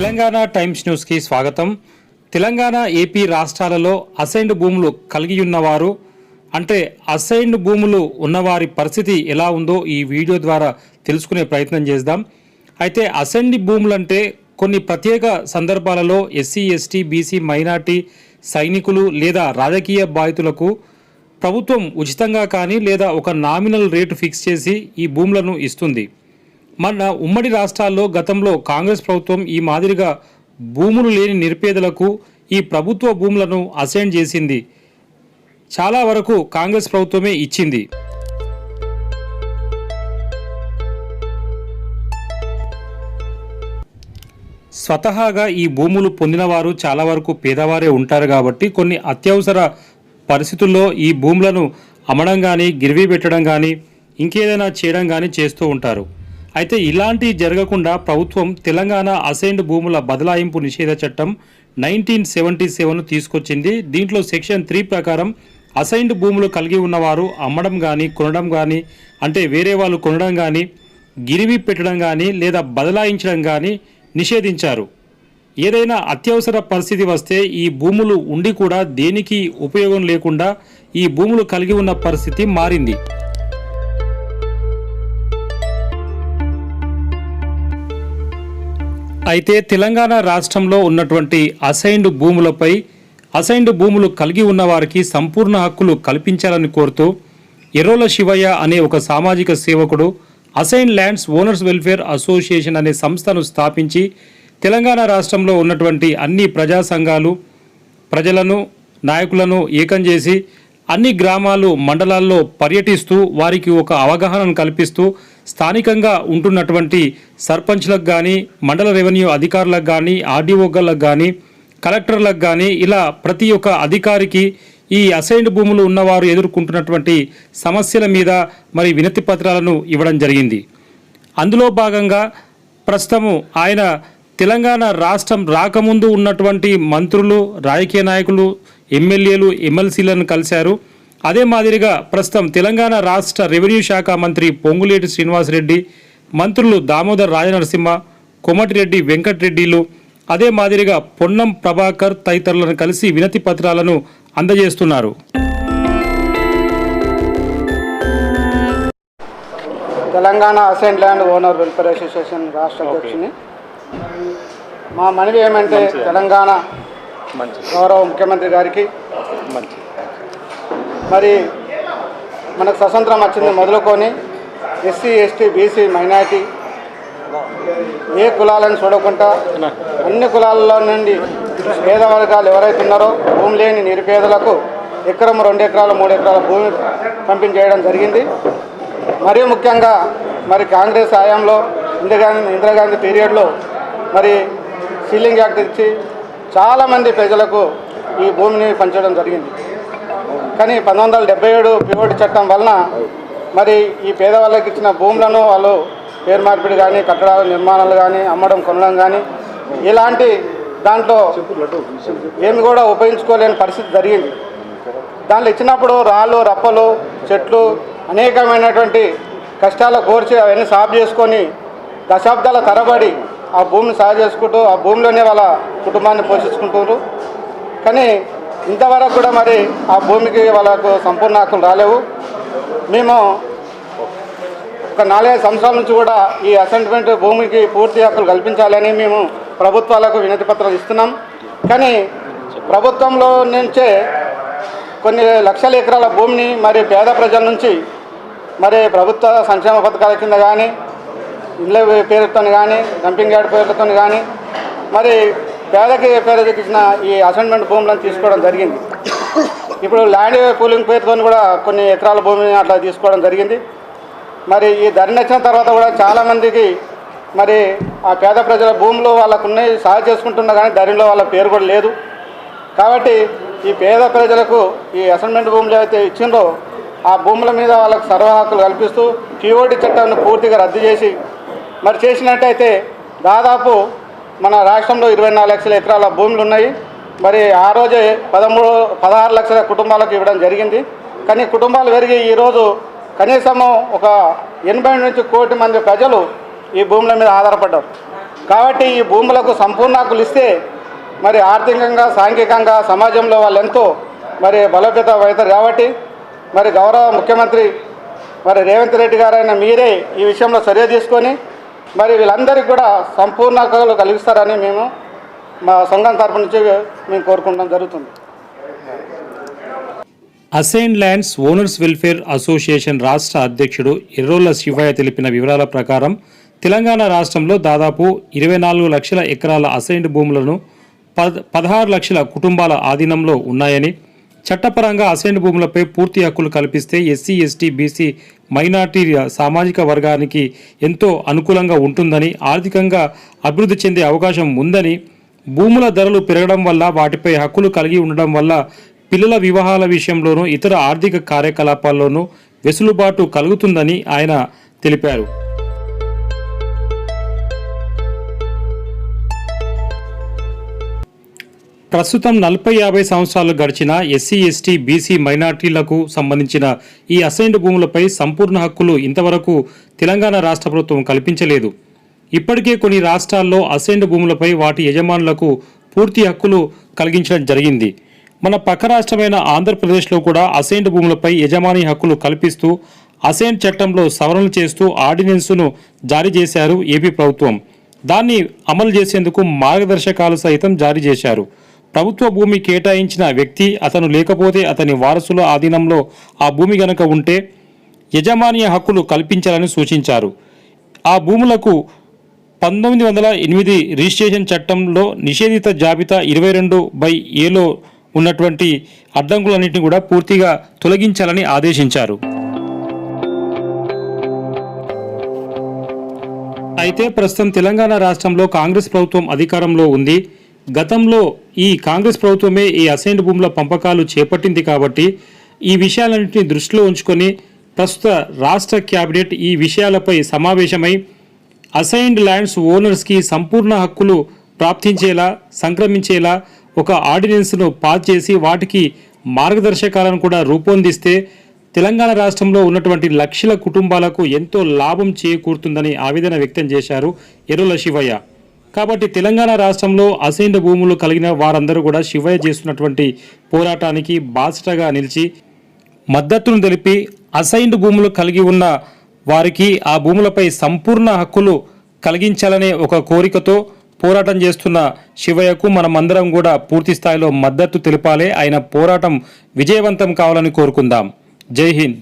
Telangana times న్యూస్కి స్వాగతం. Telangana AP రాష్ట్రాలలో అసైన్డ్ భూములు కలిగి ఉన్నవారు అంటే అసైన్డ్ భూములు ఉన్నవారి పరిస్థితి ఎలా ఉందో ఈ వీడియో ద్వారా తెలుసుకునే ప్రయత్నం చేద్దాం. అయితే అసైన్డ్ భూములు అంటే కొన్ని ప్రత్యేక సందర్భాలలో ఎస్సీ ఎస్టీ బీసీ మైనార్టీ సైనికులు లేదా రాజకీయ బాధితులకు ప్రభుత్వం ఉచితంగా కానీ లేదా ఒక నామినల్ రేటు ఫిక్స్ చేసి ఈ భూములను ఇస్తుంది. మన ఉమ్మడి రాష్ట్రాల్లో గతంలో కాంగ్రెస్ ప్రభుత్వం ఈ మాదిరిగా భూములు లేని నిరుపేదలకు ఈ ప్రభుత్వ భూములను అసైన్ చేసింది. చాలా వరకు కాంగ్రెస్ ప్రభుత్వమే ఇచ్చింది. స్వతహాగా ఈ భూములు పొందినవారు చాలా వరకు పేదవారే ఉంటారు కాబట్టి కొన్ని అత్యవసర పరిస్థితుల్లో ఈ భూములను అమ్మడం కానీ గిరివి పెట్టడం కానీ ఇంకేదైనా చేయడం కానీ చేస్తూ ఉంటారు. అయితే ఇలాంటి జరగకుండా ప్రభుత్వం తెలంగాణ అసైన్డ్ భూముల బదలాయింపు నిషేధ చట్టం నైన్టీన్ సెవెంటీ సెవెన్ తీసుకొచ్చింది. దీంట్లో సెక్షన్ త్రీ ప్రకారం అసైన్డ్ భూములు కలిగి ఉన్నవారు అమ్మడం కానీ కొనడం కానీ అంటే వేరే వాళ్ళు కొనడం కానీ గిరివి పెట్టడం కానీ లేదా బదలాయించడం కానీ నిషేధించారు. ఏదైనా అత్యవసర పరిస్థితి వస్తే ఈ భూములు ఉండి కూడా దేనికి ఉపయోగం లేకుండా ఈ భూములు కలిగి ఉన్న పరిస్థితి మారింది. అయితే తెలంగాణ రాష్ట్రంలో ఉన్నటువంటి అసైన్డ్ భూములపై అసైన్డ్ భూములు కలిగి ఉన్న వారికి సంపూర్ణ హక్కులు కల్పించాలని కోరుతూ ఎర్రోల శివయ్య అనే ఒక సామాజిక సేవకుడు assign lands owners welfare association అనే సంస్థను స్థాపించి తెలంగాణ రాష్ట్రంలో ఉన్నటువంటి అన్ని ప్రజా సంఘాలు ప్రజలను నాయకులను ఏకం చేసి అన్ని గ్రామాలు మండలాల్లో పర్యటిస్తూ వారికి ఒక అవగాహనను కల్పిస్తూ స్థానికంగా ఉంటున్నటువంటి సర్పంచ్లకు కానీ మండల రెవెన్యూ అధికారులకు కానీ ఆర్డీఓలకు కానీ కలెక్టర్లకు కానీ ఇలా ప్రతి ఒక్క అధికారికి ఈ అసైన్డ్ భూములు ఉన్నవారు ఎదుర్కొంటున్నటువంటి సమస్యల మీద మరి వినతి పత్రాలను ఇవ్వడం జరిగింది. అందులో భాగంగా ప్రస్తుతము ఆయన తెలంగాణ రాష్ట్రం రాకముందు ఉన్నటువంటి మంత్రులు రాజకీయ నాయకులు ఎమ్మెల్యేలు ఎమ్మెల్సీలను కలిశారు. అదే మాదిరిగా ప్రస్తుతం తెలంగాణ రాష్ట్ర రెవెన్యూ శాఖ మంత్రి పొంగులేటి శ్రీనివాసరెడ్డి మంత్రులు దామోదర్ రాజనరసింహ కోమటిరెడ్డి వెంకటరెడ్డిలు అదే మాదిరిగా పొన్నం ప్రభాకర్ తదితరులను కలిసి వినతి పత్రాలను అందజేస్తున్నారు. Telangana assent land owner welfare association రాష్ట్ర అధ్యక్షుని. మా మనవి ఏమంటే తెలంగాణ మంచి గౌరవ ముఖ్యమంత్రి గారికి మంచి మరి మనకు స్వతంత్రం వచ్చింది మొదలుకొని ఎస్సీ ఎస్టీ బీసీ మైనార్టీ ఏ కులాలను చూడకుండా అన్ని కులాలలో నుండి పేద వర్గాలు ఎవరైతే ఉన్నారో భూమి లేని నిరుపేదలకు ఎకరం రెండు ఎకరాలు మూడు ఎకరాల భూమి పంపించేయడం జరిగింది. మరీ ముఖ్యంగా మరి కాంగ్రెస్ హయాంలో ఇందిరాగాంధీ ఇందిరాగాంధీ పీరియడ్లో మరి సీలింగ్ యాక్ట్ ఇచ్చి చాలామంది ప్రజలకు ఈ భూమిని పంచడం జరిగింది. కానీ పంతొమ్మిది వందల డెబ్బై ఏడు పిఓటి చట్టం వలన మరి ఈ పేదవాళ్ళకి ఇచ్చిన భూములను వాళ్ళు పేరు మార్పిడి కానీ కట్టడాలు నిర్మాణాలు కానీ అమ్మడం కొనడం కానీ ఇలాంటి దాంట్లో ఏమి కూడా ఉపయోగించుకోలేని పరిస్థితి జరిగింది. దాంట్లో ఇచ్చినప్పుడు రాళ్ళు రప్పలు చెట్లు అనేకమైనటువంటి కష్టాలు కోర్చి అవన్నీ సాగు చేసుకొని దశాబ్దాల తరబడి ఆ భూమిని సాగు చేసుకుంటూ ఆ భూమిలోనే వాళ్ళ కుటుంబాన్ని పోషించుకుంటున్నారు. కానీ ఇంతవరకు కూడా మరి ఆ భూమికి వాళ్ళకు సంపూర్ణ హక్కులు రాలేవు. మేము ఒక నాలుగైదు సంవత్సరాల నుంచి కూడా ఈ అసెంట్మెంట్ భూమికి పూర్తి హక్కులు కల్పించాలని మేము ప్రభుత్వాలకు వినతి పత్రాలు ఇస్తున్నాం. కానీ ప్రభుత్వంలో నుంచే కొన్ని లక్షల ఎకరాల భూమిని మరి పేద ప్రజల నుంచి మరి ప్రభుత్వ సంక్షేమ పథకాల కింద కానీ ఇళ్ళ పేరుతో కానీ డంపింగ్ యార్డ్ పేర్లతో కానీ మరి పేదకి పేదకి ఇచ్చిన ఈ అసైన్మెంట్ భూములను తీసుకోవడం జరిగింది. ఇప్పుడు ల్యాండ్ కూలింగ్ పేరుతో కూడా కొన్ని ఎకరాల భూమిని అట్లా తీసుకోవడం జరిగింది. మరి ఈ ధరణ వచ్చిన తర్వాత కూడా చాలామందికి మరి ఆ పేద ప్రజల భూములు వాళ్ళకు ఉన్నాయి సాగు చేసుకుంటున్నా కానీ ధరణిలో వాళ్ళ పేరు కూడా లేదు. కాబట్టి ఈ పేద ప్రజలకు ఈ అసైన్మెంట్ భూములు అయితే ఇచ్చిందో ఆ భూముల మీద వాళ్ళకు సర్వహక్కులు కల్పిస్తూ టీఓడి చట్టాన్ని పూర్తిగా రద్దు చేసి మరి చేసినట్టయితే దాదాపు మన రాష్ట్రంలో ఇరవై నాలుగు లక్షల ఎకరాల భూములు ఉన్నాయి. మరి ఆ రోజే పదమూడు పదహారు లక్షల కుటుంబాలకు ఇవ్వడం జరిగింది. కానీ కుటుంబాలు పెరిగి ఈరోజు కనీసము ఒక ఎనభై నుంచి కోటి మంది ప్రజలు ఈ భూముల మీద ఆధారపడ్డారు. కాబట్టి ఈ భూములకు సంపూర్ణ హక్కులు ఇస్తే మరి ఆర్థికంగా సాంఘికంగా సమాజంలో వాళ్ళు ఎంతో మరి బలోపేత అవుతారు. కాబట్టి మరి గౌరవ ముఖ్యమంత్రి మరి రేవంత్ రెడ్డి గారైన మీరే ఈ విషయంలో చర్య తీసుకొని మరి వీళ్ళందరికీ కూడా సంపూర్ణ హక్కులు కలిగిస్తారని మేము మా సంఘం తరపు నుంచి మేము కోరుకుంటాం జరుగుతుంది. Assign lands owners welfare association రాష్ట్ర అధ్యక్షుడు ఎర్రోల శివయ్య తెలిపిన వివరాల ప్రకారం తెలంగాణ రాష్ట్రంలో దాదాపు ఇరవై నాలుగు లక్షల ఎకరాల అసైన్డ్ భూములను పద పదహారు లక్షల కుటుంబాల ఆధీనంలో ఉన్నాయని చట్టపరంగా అసైన్డ్ భూములపై పూర్తి హక్కులు కల్పిస్తే ఎస్సీ ఎస్టీ బీసీ మైనార్టీ సామాజిక వర్గానికి ఎంతో అనుకూలంగా ఉంటుందని ఆర్థికంగా అభివృద్ధి చెందే అవకాశం ఉందని భూముల ధరలు పెరగడం వల్ల వాటిపై హక్కులు కలిగి ఉండడం వల్ల పిల్లల వివాహాల విషయంలోనూ ఇతర ఆర్థిక కార్యకలాపాల్లోనూ వెసులుబాటు కలుగుతుందని ఆయన తెలిపారు. ప్రస్తుతం నలభై యాభై సంవత్సరాలు గడిచిన ఎస్సీ ఎస్టీ బీసీ మైనార్టీలకు సంబంధించిన ఈ అసైన్డ్ భూములపై సంపూర్ణ హక్కులు ఇంతవరకు తెలంగాణ రాష్ట్ర ప్రభుత్వం కల్పించలేదు. ఇప్పటికే కొన్ని రాష్ట్రాల్లో అసైన్డ్ భూములపై వాటి యజమానులకు పూర్తి హక్కులు కలిగించడం జరిగింది. మన పక్క రాష్ట్రమైన ఆంధ్రప్రదేశ్లో కూడా అసైన్డ్ భూములపై యజమాని హక్కులు కల్పిస్తూ అసైన్ చట్టంలో సవరణలు చేస్తూ ఆర్డినెన్స్ను జారీ చేశారు ఏపీ ప్రభుత్వం. దాన్ని అమలు చేసేందుకు మార్గదర్శకాలు సైతం జారీ చేశారు. ప్రభుత్వ భూమి కేటాయించిన వ్యక్తి అతను లేకపోతే అతని వారసుల ఆధీనంలో ఆ భూమి గనక ఉంటే యజమాన్య హక్కులు కల్పించాలని సూచించారు. ఆ భూములకు పంతొమ్మిది వందల ఎనిమిది రిజిస్ట్రేషన్ చట్టంలో నిషేధిత జాబితా ఇరవై రెండు బై ఏలో ఉన్నటువంటి అడ్డంకులన్నింటినీ కూడా పూర్తిగా తొలగించాలని ఆదేశించారు. అయితే ప్రస్తుతం తెలంగాణ రాష్ట్రంలో కాంగ్రెస్ ప్రభుత్వం అధికారంలో ఉంది. గతంలో ఈ కాంగ్రెస్ ప్రభుత్వమే ఈ అసైన్డ్ భూముల పంపకాలు చేపట్టింది కాబట్టి ఈ విషయాలన్నింటినీ దృష్టిలో ఉంచుకొని ప్రస్తుత రాష్ట్ర క్యాబినెట్ ఈ విషయాలపై సమావేశమై అసైన్డ్ ల్యాండ్స్ ఓనర్స్కి సంపూర్ణ హక్కులు ప్రాప్తించేలా సంక్రమించేలా ఒక ఆర్డినెన్స్ను పాస్ చేసి వాటికి మార్గదర్శకాలను కూడా రూపొందిస్తే తెలంగాణ రాష్ట్రంలో ఉన్నటువంటి లక్షల కుటుంబాలకు ఎంతో లాభం చేకూరుతుందని ఆవేదన వ్యక్తం చేశారు ఎరుల శివయ్య. కాబట్టి తెలంగాణ రాష్ట్రంలో అసైన్డ్ భూములు కలిగిన వారందరూ కూడా శివయ్య చేస్తున్నటువంటి పోరాటానికి బాసటగా నిలిచి మద్దతును తెలిపి అసైన్డ్ భూములు కలిగి ఉన్న వారికి ఆ భూములపై సంపూర్ణ హక్కులు కలిగించాలనే ఒక కోరికతో పోరాటం చేస్తున్న శివయ్యకు మనమందరం కూడా పూర్తి స్థాయిలో మద్దతు తెలపాలి. ఆయన పోరాటం విజయవంతం కావాలని కోరుకుందాం. జై హింద్.